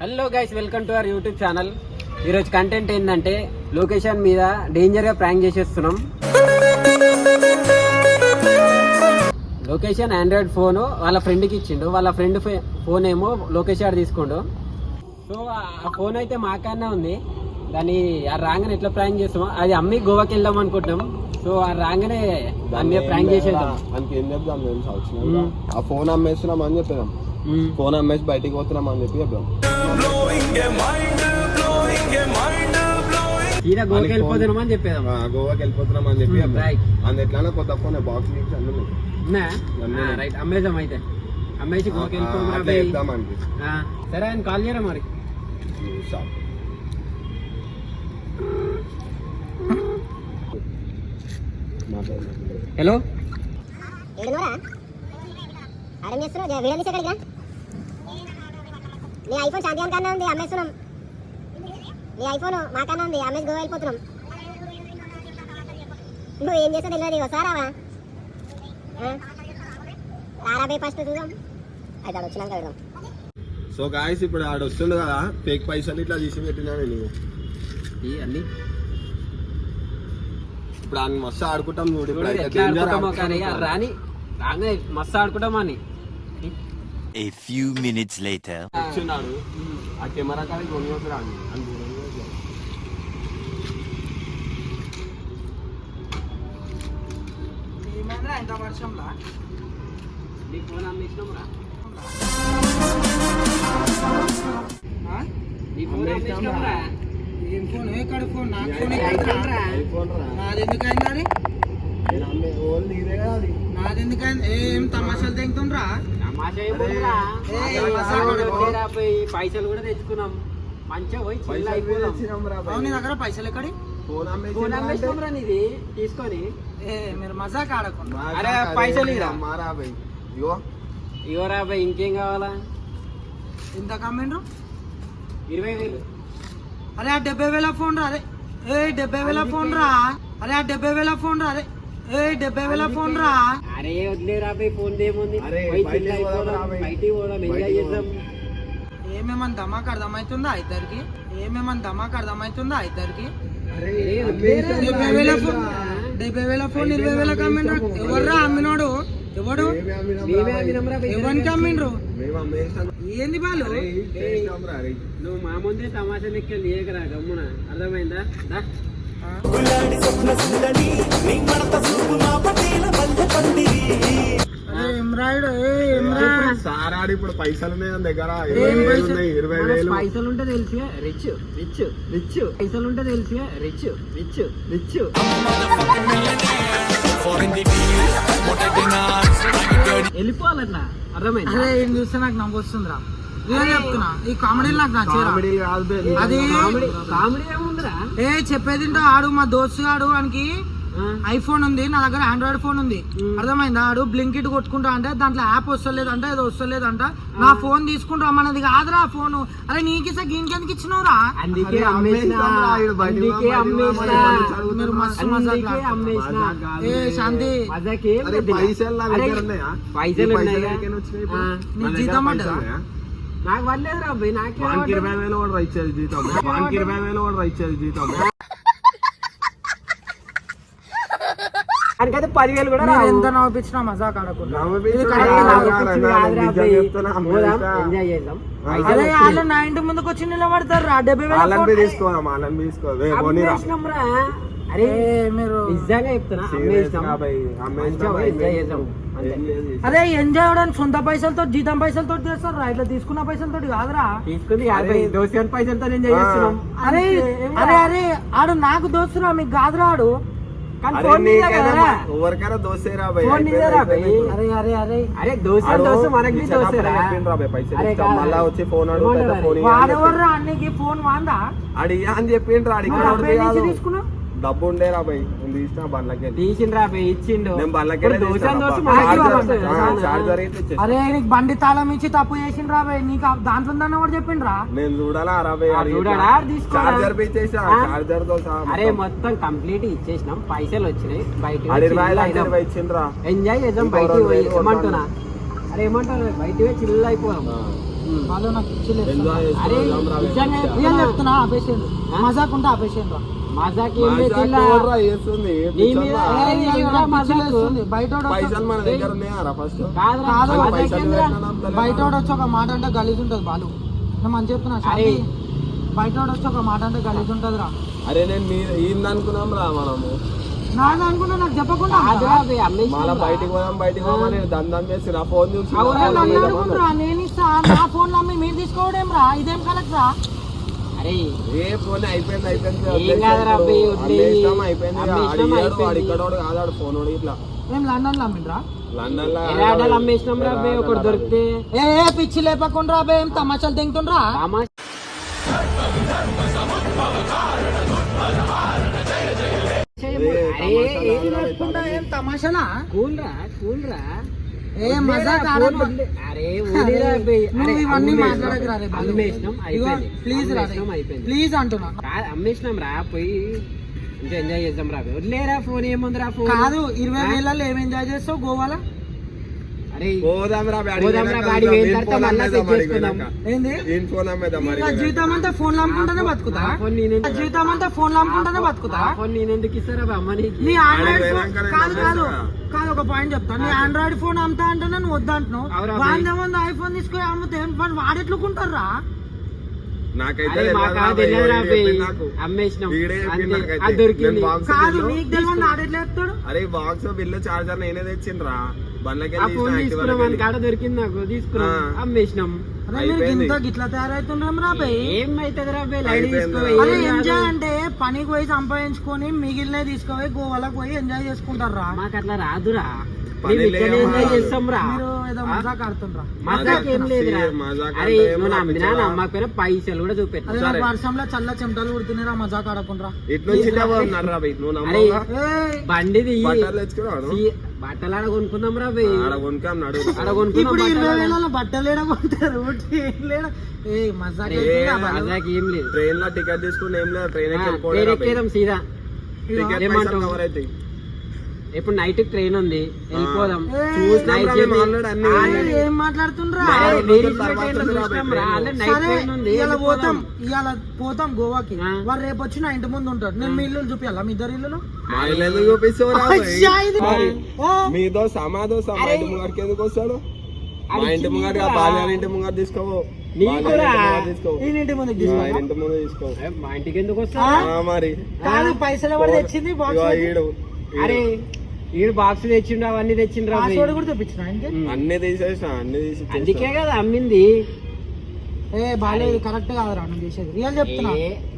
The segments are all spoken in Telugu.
Hello guys welcome to our YouTube channel ఈరోజు కంటెంట్ ఏంటంటే లొకేషన్ మీద డేంజర్గా ప్రాంక్ చేసేస్తున్నాం. లొకేషన్ ఆండ్రాయిడ్ ఫోన్ వాళ్ళ ఫ్రెండ్కి ఇచ్చిండు. వాళ్ళ ఫ్రెండ్ ఫోన్ ఏమో లొకేషన్ తీసుకుండు. సో ఆ ఫోన్ అయితే మాకన్నా ఉంది. దాన్ని ఆ రాగానే ఎట్లా ప్రాంక్ చేస్తామో అది అమ్మి గోవాకి వెళ్దాం అనుకుంటున్నాం. సో ఆ రాగానే దాని మీద ప్రాంక్ చేసేద్దాం. మనకి ఏం చెప్దాం మ్మ్. ఆ ఫోన్ అమ్మేస్తున్నాం అని చెప్పేదాం మ్మ్. ఫోన్ అమ్మేసి బయటికి పోతున్నాం అని చెప్పి. సీదా గోవాకి వెళ్ళిపోతున్నాం అని చెప్పేదాం గోవాకి వెళ్ళిపోతున్నాం అని చెప్పి. అందు ఎట్లా కొత్త ఫోన్ బాక్స్ నుంచి అన్నీ రైట్ అమ్మేద్దాం అయితే. అమ్మేసి గోవాకి వెళ్ళిపోదాం సరే ఆయన కాల్ చేయరా మరి. హలో చేస్తున్నావు? వీడియో ఎక్కడికి నీ ఐఫోన్ శాంతి కన్నా ఉంది అమ్మేస్తున్నాం. నీ ఐఫోన్ మా కన్నా ఉంది అమ్మేసి గోవా వెళ్ళిపోతున్నాం. నువ్వు ఏం చేస్తావు తెలియదు వస్తారావా రారాబే ఫస్ట్ చూద్దాం. అయితే ఆడ వచ్చినాక వెళ్దాం. సో గాయస్ ఇప్పుడు ఆడ వస్తుండు కదా ఫేక్ పైసలు ఇట్లా తీసి పెట్టినా నేను. ఈ అన్ని? ఇప్పుడు ఆయన మస్తు ఆడుకుంటాం చూడు ఆడుకుంటాం. రాని రాగానే మస్తు ఆడుకుంటామని A few minutes later. ఆ కెమెరా కాడికి. నీ ఫోన్ అమ్మేసినాం రా నీ ఫోన్ అమ్మేసినాం రా ఏం ఫోన్? ఫోన్? నీ ఫోన్. నాది అది నీదే ఏం తమాషాలు తెంగుతుండ్రా పైసలు కూడా తెచ్చుకున్నాం. మంచిగా పోయి చిల్ పైసలు అయిపోదాం తెచ్చినాం రా అవును నీ భయ్. దగ్గర పైసలు ఎక్కడి? ఫోన్ అమ్మేసినాం రా నీది. తీసుకొని. ఏ మీరు మజాక్ ఆడకుండా. అరే, పైసలు ఇరా. అమ్మారా భయ్. ఇగో. ఇవరా పోయి ఇంకేం కావాలా? ఎంత కమ్మిండ్రు? ఇరవై వేలు. అరే ఆ డెబ్బై వేల ఫోన్ రా అరే. ఏ డెబ్బై వేల ఫోన్ రా. అరే ఆ డెబ్బై వేల ఫోన్ రా అరే. ఏ డెబ్బై వేల ఫోన్ రా. అరే వదిలేరా పోయి ఫోన్ ఏముంది బయటికి పోదాం ఎంజాయ్ చేద్దాం. ఏమేమని ధమాక్ అర్థమవుతుందా ఇద్దరికి? ఏమేమని ధమాక్ అర్థమవుతుందా ఇద్దరికి? డెబ్బై వేల ఫోన్. డెబ్బై వేల ఫోన్ ఇరవై వేల కమ్మిండ్రు ఎవర్రా అమ్మినోడు? ఎవడు. ఎవరికి అమ్మిండ్రు. ఏంది బాలు. నువ్వు మా ముందే తమాషా లెక్క లేకరా గమ్మున. అర్థమైందా? ఇప్పుడు పైసలు ఉన్నాయి నా దగ్గర. ఏం ఇరవై వేలు. పైసలు? ఉంటే తెలిసి రిచ్ రిచ్ రిచ్. పైసలు ఉంటే తెలిసి రిచ్ రిచ్ రిచ్. వెళ్ళిపోవాలట్లా అర్థమైందా? అరే ఏం చూస్తే నాకు నవ్వు వస్తుందిరా. నేను చెప్తున్నా ఈ కామెడీలు నాకు నచ్చేరా? కామెడీ. అది కామెడీ. కామెడీ ఏముందిరా? ఏ చెప్పేదింటో ఆడు మా దోస్తు ఆడు వానికి? ఐఫోన్ ఉంది నా దగ్గర ఆండ్రాయిడ్ ఫోన్ ఉంది. అర్థమైందా? ఆడు బ్లింకిట్ కొట్టుకుంటా అంటే దాంట్లో యాప్ వస్తలేదు అంటే ఏదో వస్తలేదు అంట నా ఫోన్ తీసుకుంటా మనది కాదురా ఫోన్ అరే నీకిసా గీనికి ఎందుకు ఇచ్చినవురా? అందుకే మీరు మస్తు మజాక్. ఏ శాంతి. పైసలు నా జీతం? నాకు రా వానికి ఇరవై వేలు కూడా ఇచ్చేది జీతం. ఇరవై వేలు కూడా ఇచ్చేది జీతం దానికైతే పదివేలు కూడా మీరు రావు. ఎంత నవ్విపించినా మజాక్ ఆడకుండా నవ్విపించు ఇది రా, కరెక్ట్ రా, కాదు. రా, రా, వచ్చింది రా, కాదురా నిజం అబ్బాయి. చెప్తున్నా, పోదాం, అమ్మేసినా. ఎంజాయ్ చేద్దాం. వచ్చినాయి. వాళ్ళు నా ఇంటి ముందుకు వచ్చి నిలబడతారు రా డెబ్బై వేల తీసుకోదాం. అరే మీరు నిజంగా చెప్తున్నా. అదే ఎంజాయ్ అవడానికి సొంత పైసలతో జీతం పైసలతో చేస్తారు రా ఇట్లా తీసుకున్న పైసలతో కాదురా. దోశ పైసలతో అరే అరే. అరే ఆడు నాకు దోస్తురా మీకు కాదురా ఆడు. ఎవరికైనా దోసేరా భయ్ ఫోన్ అయిపోయింది, నీదేరా అయిపోయింది. భయ్. అరే అరే అరే అరే దోశ దోశ మనకి దోశరా. మళ్ళా వచ్చి ఫోన్ అడుగుతా ఫోన్. వాడెవర్రా అన్నికి ఫోన్ వాందా అడిగా అని చెప్పిండ్రా అడిగి మరి డబ్బు ఉండేరా భయ్ నేను తీసిన బండ్లకి. తీసిండ్రా ఇచ్చిండు. నేను బండ్లకి. అరే నీకు బండి తాళం ఇచ్చి తప్పు చేసిండ్రా బాయ్. నీకు దాంట్లో ఉందన్న కూడా చెప్పిండ్రా. నేను చూడాలా? చార్జర్? చార్జర్తో అరే మొత్తం. కంప్లీట్ ఇచ్చేసినాం. పైసలు వచ్చినాయి. బయట ఇచ్చిండ్రా. ఎంజాయ్ చేద్దాం. పోయి వేలు ఏమంటున్నా? అరే ఏమంటారు బయటికి పోయి చిల్ అయిపోదాం వాళ్ళు నాకు పిచ్చి లేదు ఎంజాయ్ అరే రా నిజంగా చెప్తున్నా ఆపేసేయండి మజాక్ ఉంటే ఆపేసేయండి రా నీ నాకు. బయట వచ్చి- ఒక మాట అంటే గలీజ్ ఉంటుంది బాలు. మంచి చెప్తున్నా. బయట వచ్చి ఒక మాట అంటే గలీజ్ ఉంటుంది రా అరే నేను అనుకున్నాం రా మనము. నాది అనుకున్నా నాకు చెప్పకుండా మళ్ళా. బయటికి పోదాం బయటికి పోదాం నేను దందం చేసి రా ఫోన్ చూసి నేను ఇస్తా నా ఫోన్ అమ్మి మీరు తీసుకోవడం రా? ఇదేం కలెక్ట్ రా? ఫోన్ అయిపోయింది అయిపోయింది. ఇక్కడోడు కాదాడు ఫోన్ ఇట్లా. మేము లండన్లో అమ్మిండ్రా లండన్ అమ్మేసినాం రా ఒకటి దొరికితే. ఏ పిచ్చి లేపకుండా బే ఏం తమాషాలు తింటుండ్రా? తమాషాలా కూల్ రా కూల్ రా ఏ మజా. నువ్వు ఇవన్నీ. మాట్లాడకురా రే ప్లీజ్ రా ప్లీజ్ అంటున్నా. అమ్మేసినాం రా పోయి ఎంజాయ్ చేద్దాం రా వదిలేరా ఫోన్ ఏముందిరా ఫోన్? కాదు ఇరవై వేలలో ఏం ఎంజాయ్ చేస్తావు గోవాలో? జీవితం అంతా ఫోన్ అమ్ముకుంటానే బతుకుతా? ఫోన్ జీవితం అంతా ఫోన్ అమ్ముకుంటానే బతుకుతా? నా ఫోన్ నేను ఎందుకు ఇస్తారా నీ ఆండ్రాయిడ్ ఫోన్ కాదు కాదు. కాదు ఒక పాయింట్ చెప్తా. నీ ఆండ్రాయిడ్ ఫోన్ అమ్ముతా అంటే నువ్వు వద్దంటున్నావు. వంద మంది ఐఫోన్ తీసుకొని అమ్ముతే వాడు వాడెట్లుకుంటారా నాకైతే. అమ్మేసినాం. కాదు నీకు తెలియదు అరే బాక్స్ బిల్లు చార్జర్ నేనే తెచ్చిండ్రా. ఆ ఫోన్ తీసుకున్నాం మన కాడ దొరికింది నాకు. తీసుకున్నాం ఆ. అమ్మేసినాం. అరే మీరు అయిపోయింది. ఇంత గిట్లా తయారవుతుండ్రం రా బై ఏమైతుంది రా అబ్బాయి లైట్. ఎంజాయ్ అంటే పనికి పోయి సంపాదించుకొని మిగిలిన తీసుకుపోయి గోవాలకు పోయి ఎంజాయ్ చేసుకుంటారు రా మాకు అట్లా రాదురా. పైసలు కూడా చూపెట్టు. అరే సరే. నాకు వర్షంలో చల్ల చెమటలు కుడుతున్నారా మజాక్ ఆడకుండా? బండిది బట్టలు ఆడ కొనుక్కుందాం రా బట్టలు ఏం లేదు. ట్రైన్లో టికెట్ తీసుకుని ఏం లేదు ట్రైన్ ఎక్కేదాం సీదా. టికెట్ కవర్ అవుతాయి. ఇప్పుడు నైట్ ట్రైన్ ఉంది. వెళ్ళిపోదాం. ఏ, మాట్లాడుతుండ్రా? పోతాం. ఇవాళ పోతాం గోవాకి. వారు రేపు వచ్చి నా ఇంటి ముందు ఉంటారు. నేను మీ ఇల్లు చూపించాలా మీ ఇద్దరు ఇల్లు మా ఇల్లు ఎందుకు చూపిస్తావు రా బయ్? అయ్యా, ఇది- మరి ఓ, మీ దోశ మా దోశ మా అరే. ఇంటి ముంగడికి ఎందుకు వస్తాడు? మా ఇంటి చిన్నదిరా. బాల్యాల ఇంటి ముంగట తీసుకోవు ముందు మా ఇంటికి ఎందుకు వస్తా మరి. కాదు పైసలు ఎవరు తెచ్చింది? అరే. ఈడు బాక్స్ తెచ్చిండు అవన్నీ తెచ్చిండ్రు. పాస్వర్డ్ కూడా తెప్పించిన అన్ని తీసేసిన అన్ని తీసి. అందుకే కదా అమ్మింది. ఏ బాగాలేదు కరెక్ట్ కాదురా నువ్వు చేసేది. రియల్ చెప్తున్నా.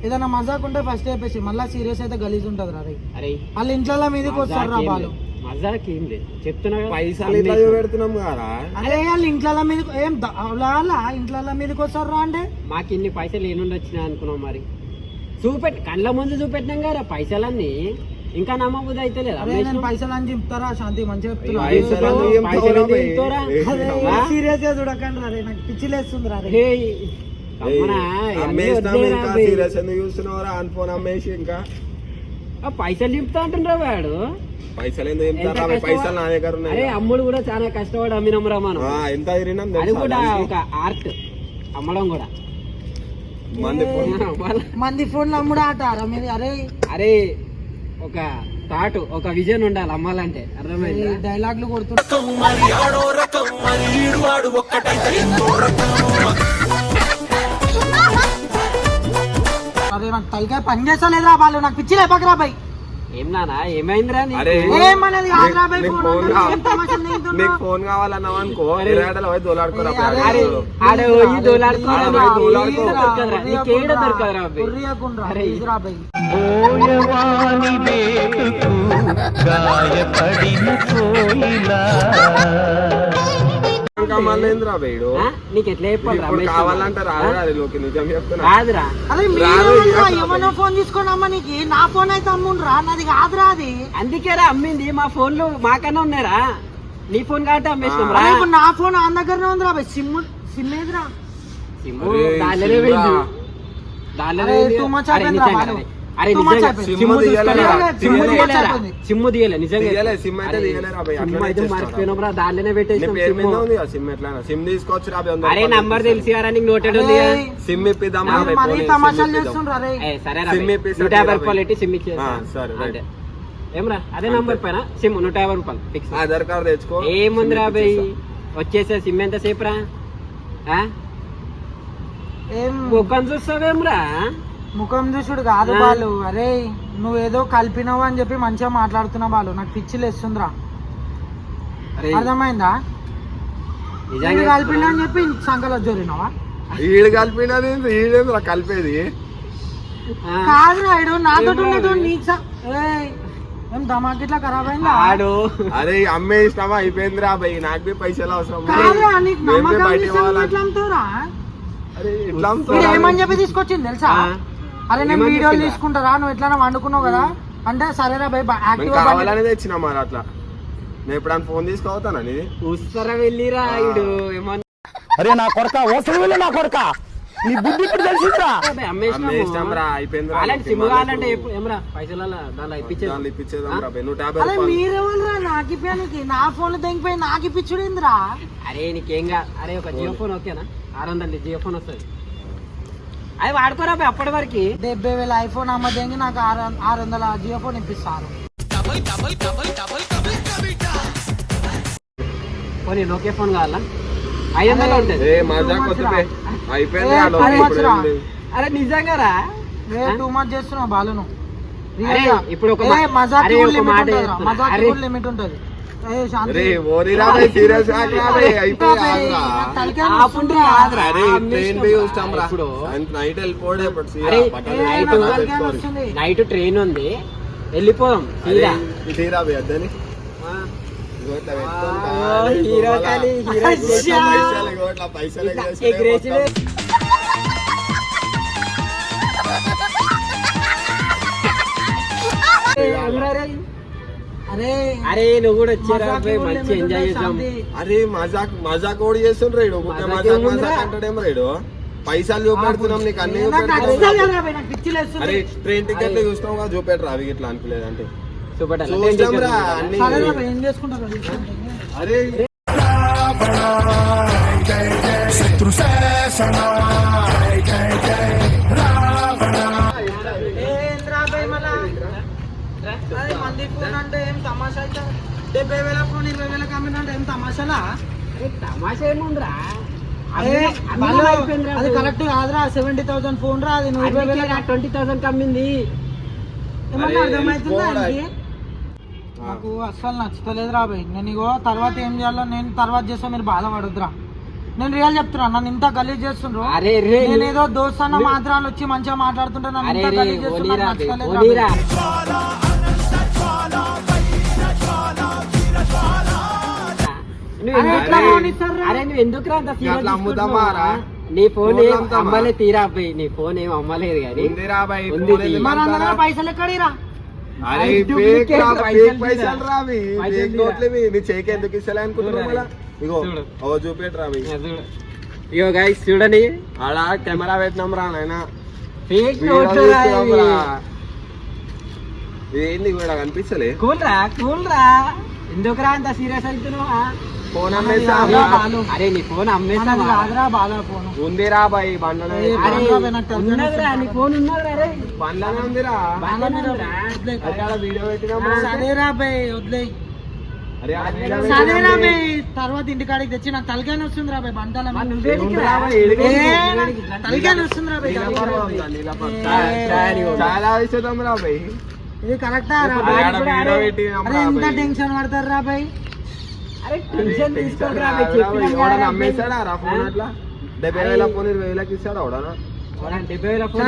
ఏదైనా మజాక్ ఉంటే ఫస్ట్ చెప్పేసి మళ్ళీ సీరియస్ అయితే గలీజ్ ఉంటది రా అరే. వాళ్ళ ఇంట్లో మీదకి వస్తారు రా బాలు. మజాక్ ఏం లేదు. చెప్తున్నా పైసలు ఇట్లా. పెడుతున్నాం కదా అరే వాళ్ళ ఇంట్లో మీద ఏం వాళ్ళ ఇంట్లో మీదకి వస్తారు రా అంటే? మాకు ఇన్ని పైసలు ఏనుండి వచ్చినాయి అనుకున్నాం మరి. చూపెట్ కళ్ళ ముందు చూపెట్టినాం కదా పైసలన్నీ. ఇంకా నమ్మబుద్ధి అయితే లేదు. పైసలు అని చెప్తారా? శాంతి మంచిగా? సీరియస్గా చూడకండి రా నాకు పిచ్చి లేస్తుంది రా. సీరియస్ ఎందుకు చూస్తున్నావురా? ఫోన్ అమ్మేసి ఇంకా. ఆ పైసలు చెప్తా అంటుండ్రా వాడు. పైసలు ఎందుకు చెప్తారా? పైసలు నా దగ్గర ఉన్నాయి అమ్ముడు కూడా చాలా కష్టపడి అమ్మినమ్రా మనం. ఆ, ఎంత తిరిగినాం అది కూడా? ఒక ఆర్ట్. అమ్మడం కూడా. మంది ఫోన్ మంది ఫోన్లు అమ్ముడు ఆట అరే అరే ఒక థాట్ ఒక విజన్ ఉండాలి అమ్మాలంటే. అర్థమైందా? డైలాగ్లు కొడుతున్నా అరే నాకు తలకాయ పని చేస్తలేదురా వాళ్ళు నాకు పిచ్చి లేపకరా బై ఏం నానా ఏమైందిరా నీకు? అరే ఏమన్నది కాదురా బై నీకు ఫోన్ ఫోన్ అంటే కావాలి. ఏం తమాషాలు తింటున్నావు? నీకు ఫోన్ కావాలన్నావు అనుకో ఇరాడలో పోయి దోలాడుకోరా ఏ, అరే, అరే ఆడ పోయి దోలాడుకోరా ఆడ నీకు వేడు? నీకు ఎట్లా చెప్పాలి కావాలంటే రాదు నిజం చెప్తున్నా. ఏమన్నా ఫోన్ తీసుకొని అమ్మ నీకు? నా ఫోన్ అయితే అమ్ముండ్రా. నాది కాదురా అది. అందుకేరా అమ్మింది. మా ఫోన్లు మాకన్నా ఉన్నారా నీ ఫోన్ కాబట్టి అమ్మేసినాం రా. ఇప్పుడు నా ఫోన్ ఆ దగ్గరనే ఉందిరా బై. సిమ్ సిమ్ ఏదిరా? దానిలోనే. పోయింది. దానిలోనే అరే, నిజంగా. సిమ్ము సిమ్ము తీయలే. నిజంగా. సిమ్ అయితే అరే, తీయలేరా భయ్, సిమ్ము అట్లనే అయితే చేస్తారా? మర్చిపోయినాం రా దాంట్లోనే నీ పెట్టేసాం పేరు మీద సిమ్ము. ఉంది కదా సిమ్ ఎట్లా తీసుకోవచ్చు అరే నంబర్. తెలిసి నీకు నోటెడ్ ఉంది సరే నూట యాభై రూపాయలు ఇచ్చేసి సరే, ఏమ్రా? అదే నంబర్ పైన? నూట యాభై రూపాయలు ఫిక్స్ ఆధార్ కార్డు తెచ్చుకో. బయ్. వచ్చేసే ఎంత సేపు రా? ఏం? చూస్తావేమ్రా? ముఖం చూసుడు కాదు. బాలు. అరే నువ్వేదో కలిపినావు అని చెప్పి మంచిగా మాట్లాడుతున్నావు బాలు. నాకు పిచ్చి లేస్తుందిరా. అరే. అర్థమైందా? నిజంగా కలిపినా అని చెప్పి సంకలో జోరినావా? ఈడు కలిపినది ఈడేంద్రా కలిపేది? ఆ, కాదురా ఇడు నాతో ఏం ఉన్నట్టు ఏయ్, ఏం ఇట్లా ఖరాబ్ అయిందా? ఆడు. అరే అమ్మే ఇష్టమా? అయిపోయిందిరా భయ్. నాకు బి పైసలు అవసరం. కాదురా నీకు నమ్మకం ఎట్లా అమ్ముతావురా? అరే ఇట్లా వీడు? ఏమని చెప్పి తీసుకొచ్చింది తెలుసా. అరే నేను వీడియోలు? తీసుకుంటారా నువ్వు ఎట్లా వండుకున్నావు కదా? అంటే సరేరా బై కావాలని తెచ్చినా మరి అట్లా. నేను ఎప్పుడైనా ఫోన్ తీసుకోవతానా నీది ఉస్తర వెళ్ళిరా ఇడు ఏమన్నా అరే నా కొడక ఓసరి వెళ్ళి నా కొడక. నీ బుద్ధి ఇప్పుడు తెలిసిందిరా. అమ్మే ఇష్టం రా అయిపోయింది. అలాంటి సిమ్ కావాలంటే ఏమ్రా పైసలు దానిలో ఇప్పించేది? ఇప్పించేదాం రా భయ్, నూట యాభై అరే నాకు ఇప్పానికి నా ఫోన్ తెగిపోయి నాకు ఇప్పించుడేందిరా? అరే నీకేం కాదు అరే ఒక జియో ఫోన్ ఓకేనా? ఆరు వందలు జియో ఫోన్ వస్తుంది. అది వాడుకోరా అప్పటి వరకు? డెబ్బై వేల ఐఫోన్ అమ్మ దెంగి నాకు ఆరు ఆరు వందల జియో ఫోన్ ఇప్పిస్తారు. పోనీ నోకే ఫోన్ కావాలా? ఐదు వందలు ఉంటుంది. అరే నిజంగా రా టూ మచ్ చేస్తున్నావు బాలును. ఇప్పుడు ఒక మాట లిమిట్ ఉంటుంది. నైట్ ట్రైన్ ఉంది. వెళ్ళిపోదాం అరే, సీదా. ఈ అరే అరే నువ్వు కూడా వచ్చారా కూడా మంచి ఎంజాయ్ చేసాం. అరే మజాక్ మజాక్ ఓడి చేస్తుండ్రు రేడు? మజాక్ మజాక్ రేడు. పైసలు చూపెడుతున్నాం నీకు అన్ని అరే ట్రైన్ టికెట్లు చూసినావు కదా చూపెట్టరు? అవి ఇట్లా అనుకోలేదు అంటే చూపెట్టాలి అరే డెబ్బై వేల ఫోన్ ఇరవై వేలకు అమ్మినంటే ఏం తమాషాలా? తమాషా ఏముందిరా? అదే కరెక్ట్ కాదురా సెవెంటీ థౌసండ్ ఫోన్ రా అది ఇరవై వేల ట్వంటీ థౌసండ్ ఏమన్నా అర్థమవుతుందా. ఆయనకి? నాకు అస్సలు నచ్చుతలేదు రా భయ్. నేను ఇగో తర్వాత ఏం చేయాలో నేను తర్వాత చేస్తా మీరు బాధపడొద్దురా. నేను రియల్ చెప్తున్నా నన్ను ఇంత గలీజ్ చేస్తుండ్రు. అరే రే నేను ఏదో దోస్తాన్న మాత్రాలు వచ్చి మంచిగా మాట్లాడుతుంటే నన్ను ఇంత గలీజ్ చేస్తున్నా నచ్చలేదు రా? నీ ఫోన్? అమ్మలే తీరా అబ్బాయి నీ ఫోన్ ఏం అమ్మలేదు కానీ. ఎందుకు? పైసలు ఎక్కడిరా? ఎందుకు ఇస్తలే అనుకుంటున్నావు చూపెట్రా. ఇగో గైస్ చూడండి. ఆడ కెమెరా పెట్టినాం రా నాయన. ఏంది కూడా కనిపిస్తలే? కూల్ రా కూల్ రా. ఎందుకు రా అంత సీరియస్ అవుతున్నావా ఫోన్ అమ్మేసా. అరే నీ ఫోన్ ఫోన్. ఉందిరా బాయ్ బండ్లనే ఫోన్ ఉన్నదిరా రే బండ్లనే ఉందిరా. వీడియో పెట్టినాం రా. సరేరా బై వదిలే. అరే ఆడ వీడియో సరేరా పెట్టినాం బై తర్వాత ఇంటికాడికి తెచ్చి నాకు తలకాయ వస్తుంది రా? బాయ్, ఏడికి? ఏ, నాకు తలకాయ వస్తుంది రా బై నీలపర్వ ఉందా, నీలపర్వ. ఏ, చాయ్ ఇవ్వు. చాలా విషయం రా బాయ్. ఇది కరెక్టా రా ఎంత బాయ్. టెన్షన్ పడతారు రా బై ఎవడన్నా అమ్మేస్తాడా రా ఫోన్? అట్లా? డెబ్బై వేల ఫోన్ ఇరవై వేలకి ఇస్తాడు చూడండి, డెబ్బై వేల ఫోన్